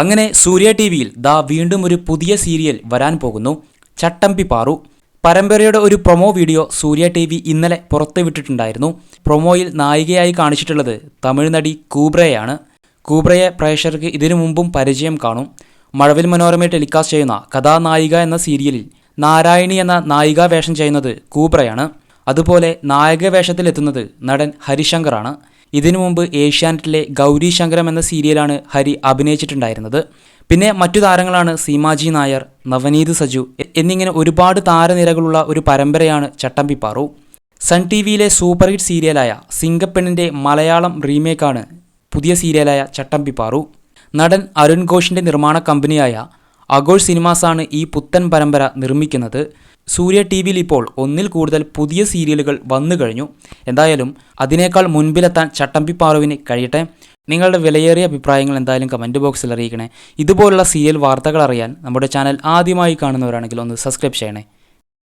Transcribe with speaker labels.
Speaker 1: അങ്ങനെ സൂര്യ ടി വിയിൽ ദാ വീണ്ടും ഒരു പുതിയ സീരിയൽ വരാൻ പോകുന്നു. ചട്ടമ്പി പാറു. പരമ്പരയുടെ ഒരു promo video Surya T V ഇന്നലെ പുറത്തുവിട്ടിട്ടുണ്ടായിരുന്നു പ്രൊമോയിൽ നായികയായി കാണിച്ചിട്ടുള്ളത് തമിഴ് നടി കൂബ്രയാണ് കൂബ്രയെ പ്രേക്ഷകർക്ക് ഇതിനു മുമ്പും പരിചയം കാണും. മഴവിൽ മനോരമ ടെലികാസ്റ്റ് ചെയ്യുന്ന കഥാനായിക എന്ന സീരിയലിൽ നാരായണി എന്ന നായിക വേഷം ചെയ്യുന്നത് കൂബ്രയാണ്. അതുപോലെ നായക വേഷത്തിലെത്തുന്നത് നടൻ ഹരിശങ്കറാണ്. ഇതിനു മുമ്പ് ഏഷ്യാനെറ്റിലെ ഗൗരി ശങ്കരം എന്ന സീരിയലാണ് ഹരി അഭിനയിച്ചിട്ടുണ്ടായിരുന്നത്. പിന്നെ മറ്റു താരങ്ങളാണ് സീമാജി നായർ നവനീത് സജു എന്നിങ്ങനെ ഒരുപാട് താരനിരകളുള്ള ഒരു പരമ്പരയാണ് ചട്ടമ്പിപ്പാറു സൺ ടി വിയിലെ സൂപ്പർ ഹിറ്റ് സീരിയലായ സിംഗപ്പെണ്ണിന്റെ മലയാളം റീമേക്കാണ് പുതിയ സീരിയലായ ചട്ടമ്പിപ്പാറു നടൻ അരുൺ ഘോഷിന്റെ നിർമ്മാണ കമ്പനിയായ അഘോഷ് സിനിമാസാണ് ഈ പുത്തൻ പരമ്പര നിർമ്മിക്കുന്നത്. സൂര്യ ടി വിയിൽ ഇപ്പോൾ ഒന്നിൽ കൂടുതൽ പുതിയ സീരിയലുകൾ വന്നു കഴിഞ്ഞു. എന്തായാലും അതിനേക്കാൾ മുൻപിലെത്താൻ ചട്ടമ്പിപ്പാറുവിന് കഴിയട്ടെ. നിങ്ങളുടെ വിലയേറിയ അഭിപ്രായങ്ങൾ എന്തായാലും കമന്റ് ബോക്സിൽ അറിയിക്കണേ. ഇതുപോലുള്ള സീരിയൽ വാർത്തകൾ അറിയാൻ നമ്മുടെ ചാനൽ ആദ്യമായി കാണുന്നവരാണെങ്കിൽ ഒന്ന് സബ്സ്ക്രൈബ് ചെയ്യണേ.